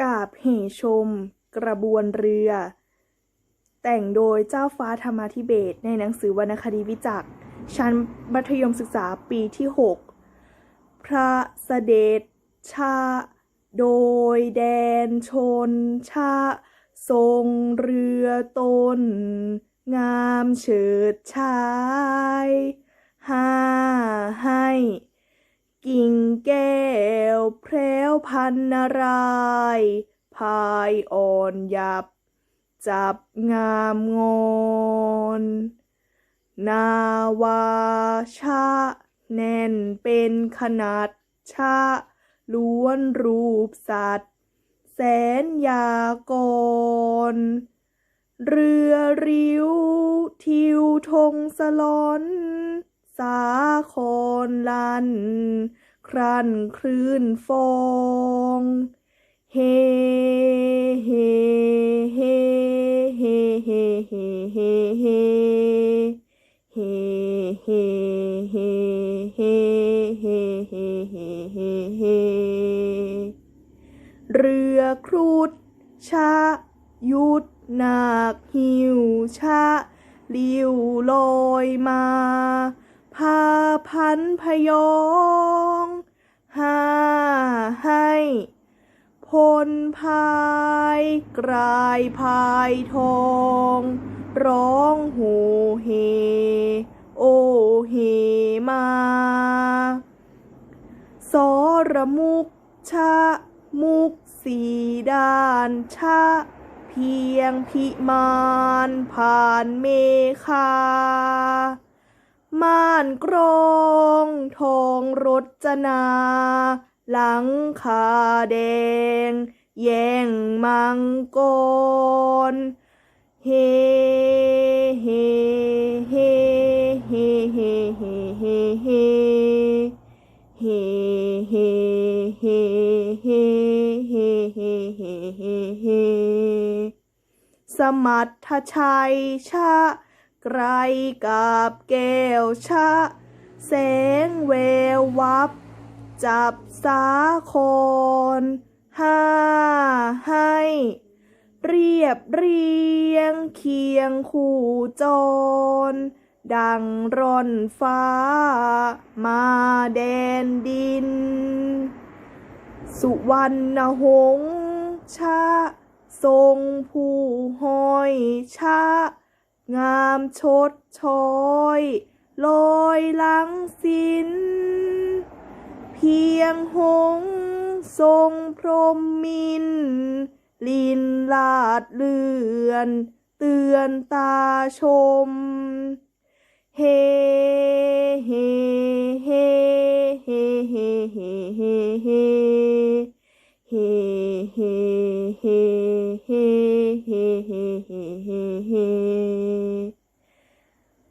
กาบเหชม กระบวนเรือ แต่งโดยเจ้าฟ้าธรรมาธิเบศในหนังสือวรรณคดีวิจักรชั้นมัธยมศึกษาปีที่ 6 พระเสด็จชา โดยแดนชน ชา ทรงเรือตน งามเฉิดชายห้าให้ กิ่งแก้วแพรวพันนารายพายอ่อนหยับ จับงามงอนนาวาชะแน่นเป็นขนาดชะล้วนรูปสัตว์ แสนยากร เรือริ้วทิวธงสลอน สาครลัน ครันคลื่นฟองเฮเฮเฮเฮเฮเฮเฮเฮเฮเฮเฮเฮเฮเฮเฮเฮเฮเรือครุฑชะยุดนาคหิวชะลิวลอยมา พาพันพยองห้าให้พลพายกลายพายทอง ร้องโหเฮ โอเฮมาสรมุกชะมุกสีด้านชะ เพียงพิมานผ่านเมฆา ม่านกรองทองรจนา หลังคาแดง แย่งมังกร เฮ เฮ เฮ เฮ เฮ เฮ เฮ เฮ เฮ เฮ เฮ เฮ เฮ เฮ เฮ เฮเฮสมัทชัยชะ ไกรกาบแก้วชะ แสงแวววับ จับสาครห้าให้ เรียบเรียงเคียงคู่จร ดังร่อนฟ้า มาแดนดิน สุวรรณหงชะทรงผู้ห้อยชะ งามชดชอยลอยลังสิน เพียงหงทรงพรมมิน ลินลาดเลือน เตือนตาชม เฮเฮเฮเฮเฮเฮเฮเฮ เฮเฮเฮเฮเฮเฮเฮเฮ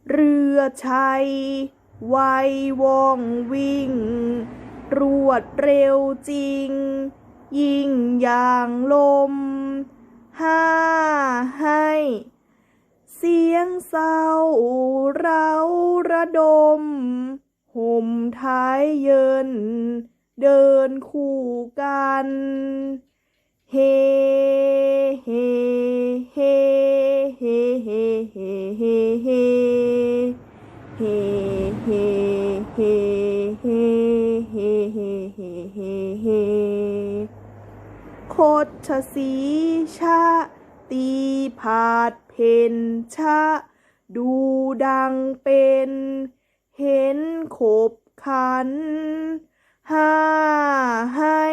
เรือชัยไวว่องวิ่ง รวดเร็วจริง ยิ่งอย่างลม ห้าให้ เสียงเศร้าเราระดม ห่มท้ายเยิน เดินคู่กัน เฮเฮเฮเฮเฮเฮเฮเฮเฮเฮเฮเฮเฮเฮเฮเฮเฮโคตรสีชะตีผาดเพนชะดูดังเป็น เห็นขบขันห้าให้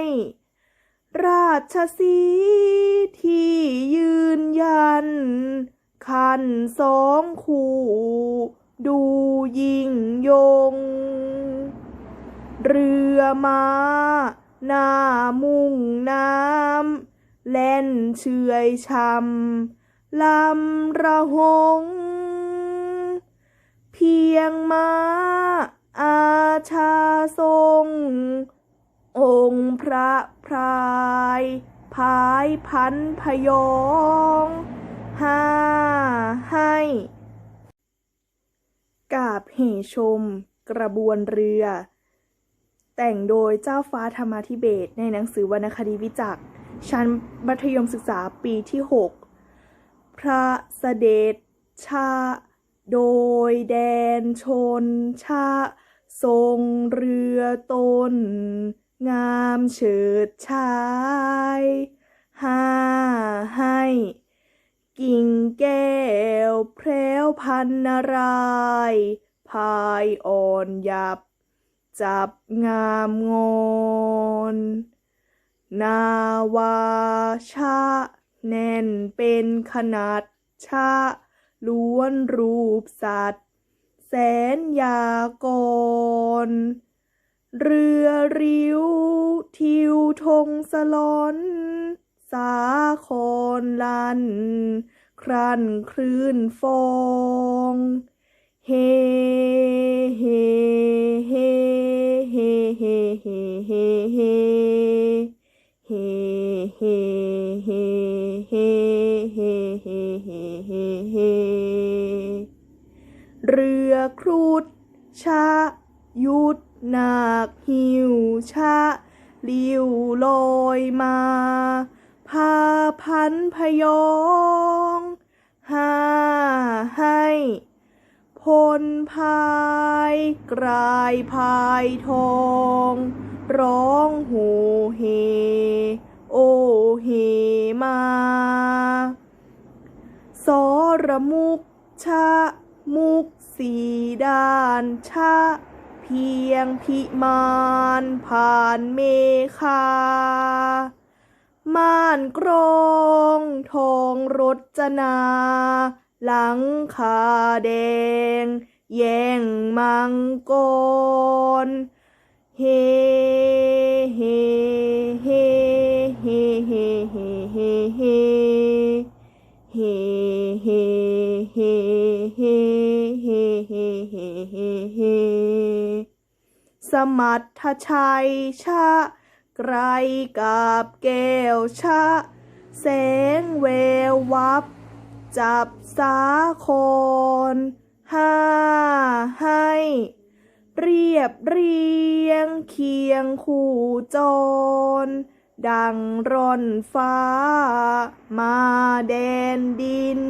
ราชสีที่ยืนยันคันสองคู่ ดูยิ่งยง เรือมาหน้ามุ่งน้ำแล่นเฉยชำลำระหง เพียงมาอาชาทรง องค์พระ พรายพายพันพยองห้าให้กาบเหชม กระบวนเรือ แต่งโดยเจ้าฟ้าธรรมาธิเบศในหนังสือวรรณคดีวิจักชั้นมัธยมศึกษาปีที่ 6 พระเสด็จชา โดยแดนชนชา ทรงเรือตน งามเฉิดชายห้าให้ กิ่งแก้วแพรวพันนารายพายอ่อนหยับ จับงามงอนนาวาชะแน่นเป็นขนาดชะล้วนรูปสัตว์ แสนยากร เรือริ้ว ทิวธงสลอน สาครลัน ครั่นคลื่นฟอง เฮ เฮ เฮ เฮ เฮ เฮ เฮ เฮ เฮ เฮ เฮ เฮ เฮ เฮ เฮ เฮเฮเรือครุฑชะยุด นาคหิวชะลิวลอยมาพาพันพยองหาให้พลพายกลายพายทอง ร้องโหเฮ โอเฮมา สรมุกชะมุกสีดานชะ เพียงพิมานผ่านเมฆาม่านกรง ทองรจนา หลังคาแดง แย่งมังกร เฮ เฮ เฮ เฮ เฮ เฮ เฮ เฮ เฮ เฮ เฮ เฮ เฮ เฮ เฮเฮ สมัทชัยชะ ไกรกาบแก้วชะ แสงแวววับ จับสาครห้าให้ เรียบเรียงเคียงคู่จร ดังร่อนฟ้า มาแดนดิน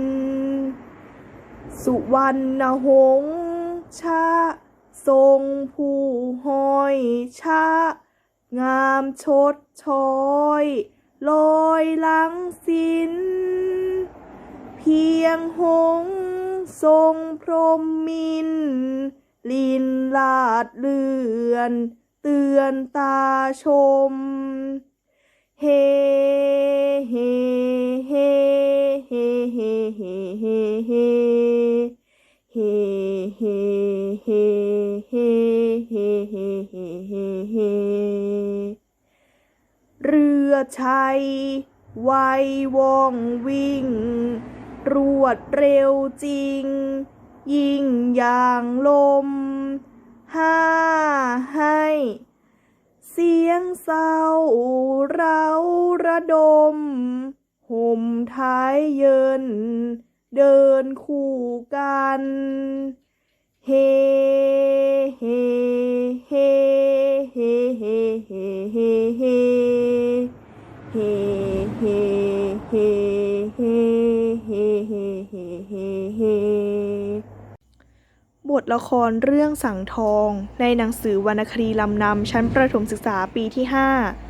สุวรรณหงษ์ชะ ทรงผู้ห้อยชะ งามชดชอยลอยหลังสิน เพียงหงส์ทรงพรมมิน ลินลาดเลือน เตือนตาชม เฮเฮเฮเฮเฮเฮเฮ เฮเฮเฮเฮเฮเฮเฮเฮเฮเรือชัยไวว่องวิ่ง รวดเร็วจริง ยิ่งอย่างลม ห้าให้ เสียงเศร้าเราระดมห่มท้ายเยิน เดินคู่กันเฮเฮเฮเฮเฮเฮเฮเฮเฮเฮเฮเฮเฮเฮเฮเฮเฮบทละครเรื่องสังทอง ในหนังสือวรรณคดีลำนำชั้นประถมศึกษาปีที่5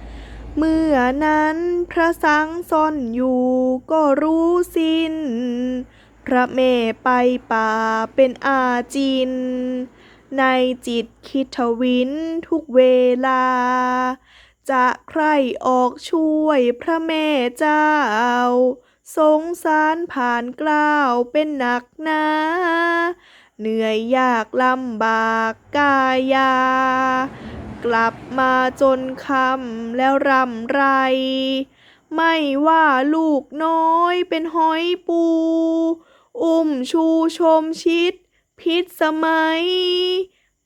เมื่อนั้นพระสังซ่อนอยู่ก็รู้สิ้น พระเมไปป่าเป็นอาจิน ในจิตคิดทวินทุกเวลา จะใครออกช่วยพระแม่เจ้า สงสารผ่านกล้าวเป็นหนักหนาเหนื่อยยากลำบากกายา กลับมาจนคำแล้วรำไร ไม่ว่าลูกน้อยเป็นหอยปู อุ้มชูชมชิด พิษสมัย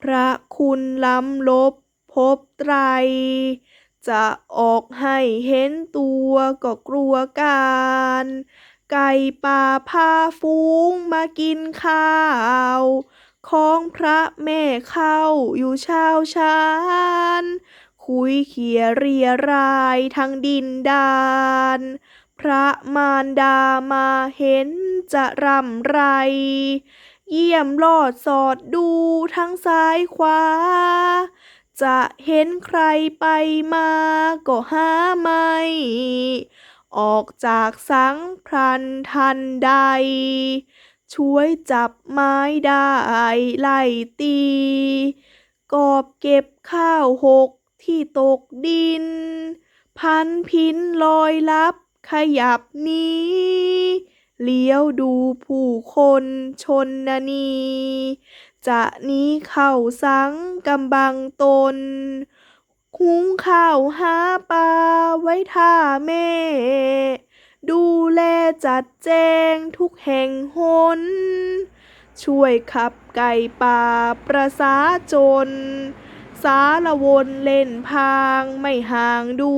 พระคุณล้ำลบพบไตร จะออกให้เห็นตัวก็กลัวการ ไก่ป่าพาฟูงมากินข้าว ของพระแม่เข้าอยู่ช้าชานคุยเขียเรียรายทั้งดินดาน พระมารดามาเห็นจะรำไร เยี่ยมลอดสอดดูทั้งซ้ายขวา จะเห็นใครไปมาก็หาไม่ ออกจากสังพรันทันใด ช่วยจับไม้ได้ไล่ตี กอบเก็บข้าวหกที่ตกดิน พันพินลอยลับขยับนี้ เลี้ยวดูผู้คนชนนานี จะนี้เข้าสังกำบังตน คุงข้าวหาปลาไว้ท่าแม่ ดูแลจัดแจงทุกแห่งหน ช่วยขับไก่ป่าประสาจน สารวนเล่นพางไม่ห่างดู